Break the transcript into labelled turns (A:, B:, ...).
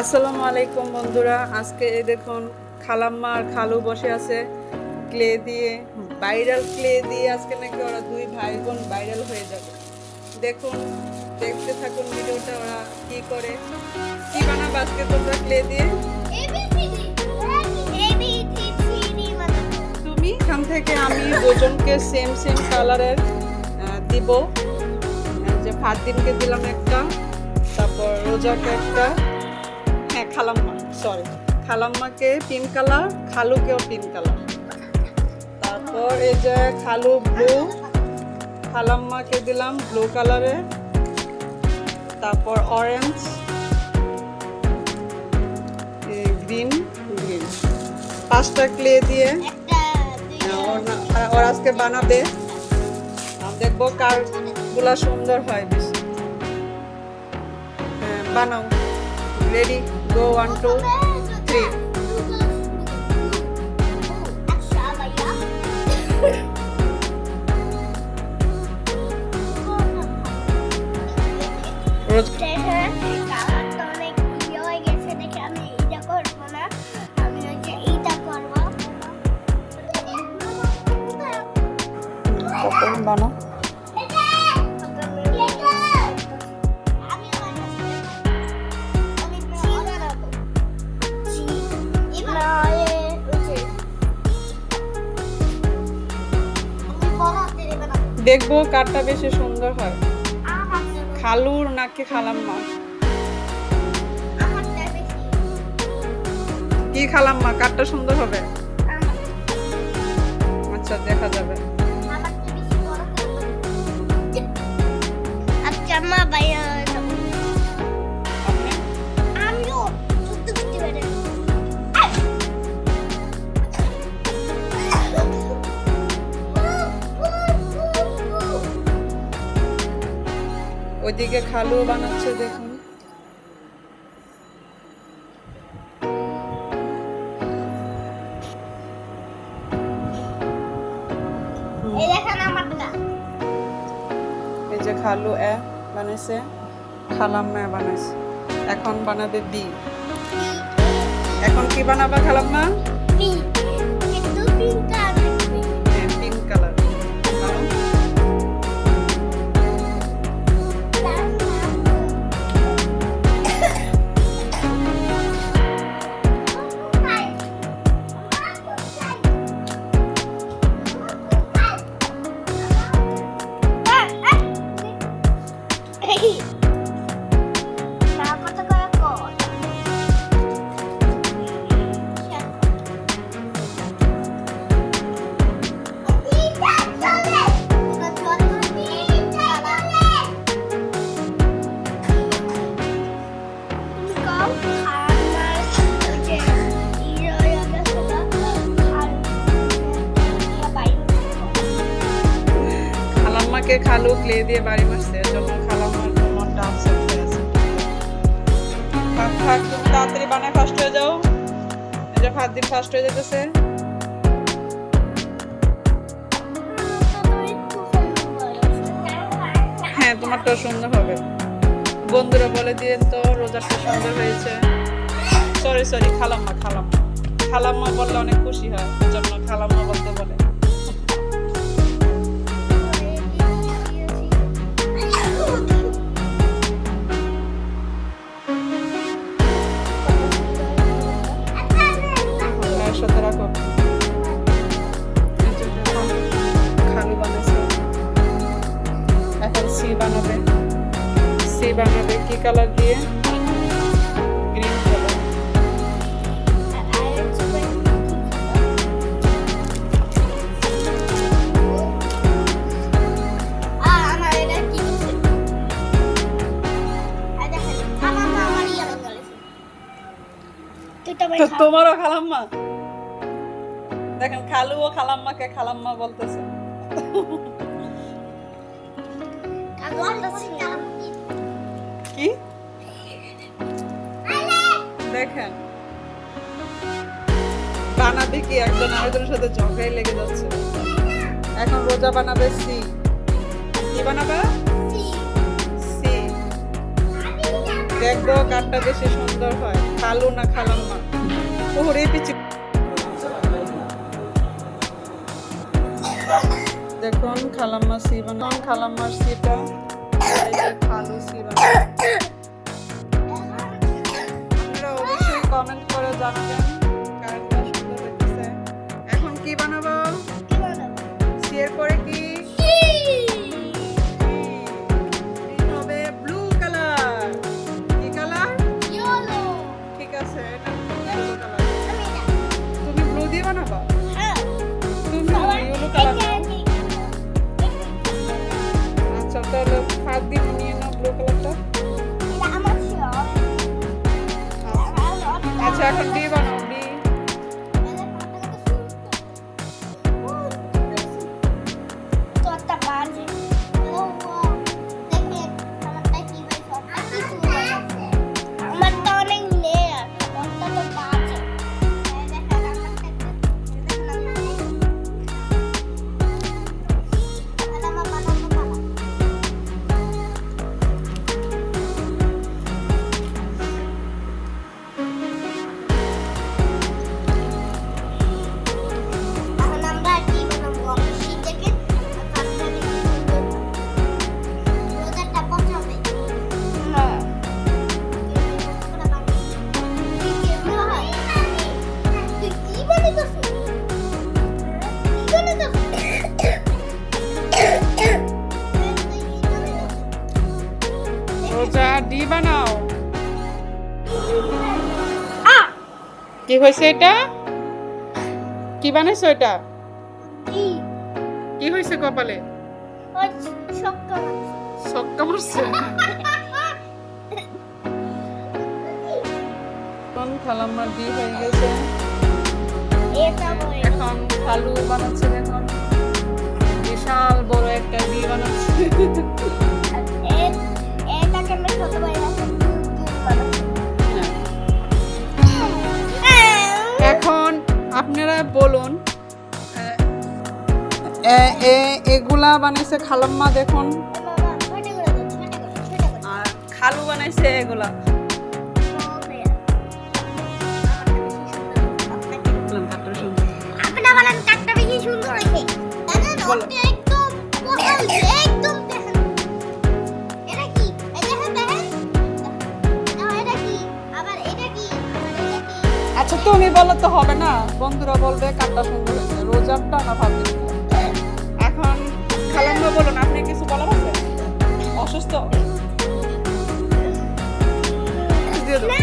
A: আসসালামু আলাইকুম বন্ধুরা। আজকে এই দেখুন খালাম্মা আর খালু বসে আছে ক্লে দিয়ে, ভাইরাল ক্লে দিয়ে আজকে নাকি ওরা দুই ভাই বোন ভাইরাল হয়ে যাবে। দেখুন, দেখতে থাকুন ভিডিওটা ওরা কি করে। কি বানাবে আজকে তোমরা ক্লে দিয়ে? তুমি? এখান থেকে আমি দুজনকে সেম সেম কালারের দিব। যে ফারদিনকে দিলাম একটা, তারপর রোজাকে একটা। সরি খালাম্মাকে পিঙ্ক কালার খালুকেও পিঙ্ক কালার তারপর এই যে খালু ব্লু খালাম্মাকে দিলাম ব্লু কালারে তারপর অরেঞ্জ গ্রিন গ্রিন পাঁচটা ক্লে দিয়ে। ওর না- আর আজকে বানাবে। দেখব কারগুলা সুন্দর হয় বেশি। হ্যাঁ, বানাও। Ready Go one, two, three. Rose. দেখব কারটা বেশি সুন্দর হয়। খালুর নাকি খালাম্মা? কি খালাম্মা? কারটা সুন্দর হবে? আচ্ছা দেখা যাবে।
B: আচ্ছা
A: ওইদিকে খালু বানাচ্ছে দেখুন।
B: এই
A: যে খালু এ বানাইছে খালাম খালাম্মা বানাইছে। এখন বানাবে বি। এখন কি বানাবা খালাম্মা?
B: পি কিন্তু
A: খালাম্মাকে খালু ক্লে দিয়ে বাড়ি মারছে এর জন্য খালাম্মার মনটা আপসেট হয়ে আছে থাক থাক তুমি তাড়াতাড়ি বানায় ফার্স্ট হয়ে যাও। এই যে ভাত দিন ফার্স্ট হয়ে যেতেছে হ্যাঁ তোমারটাও সুন্দর হবে। বন্ধুরা বলে দিয়ে তো রোজারটা সুন্দর হয়েছে। সরি সরি খালাম্মা খালাম্মা। খালাম্মা বললে অনেক খুশি হয় এই জন্য খালাম্মা বলতে বলে। কালার দিয়ে তোমারও খালাম্মা? দেখেন খালু ও খালাম্মাকে খালাম্মা বলতেছে। কি? দেখেন। বানাবে কি? একজন আরেকজনের সাথে ঝগড়াই লেগে যাচ্ছে। এখন রোজা বানাবে সি। কি বানাবে? সি। দেখব কাঠটা বেশি সুন্দর হয়। খালু না খালাম্মা ওরে পিছু দেখুন, খালাম্মা সি বানান খালাম্মার সিটা। খালো সি Dankeschön. কি হয়েছে এটা? কি বানাইছো এটা?
B: কি?
A: হয়েছে কপালে? সক্কা পড়ছে বিশাল বড় একটা বিয়ে বানাচ্ছে। আপনারা বলুন। এগুলা বানাইছে খালাম্মা দেখুন। খালু বানাইছে এগুলা।
B: সুন্দর
A: আচ্ছা তুমি বলো তো হবে না? বন্ধুরা বলবে কাটটা সুন্দর হয়েছে। রোজারটা না ভাবি এখন খালাম্মা বলুন আপনি কিছু বলা আছে? অসুস্থ?
B: না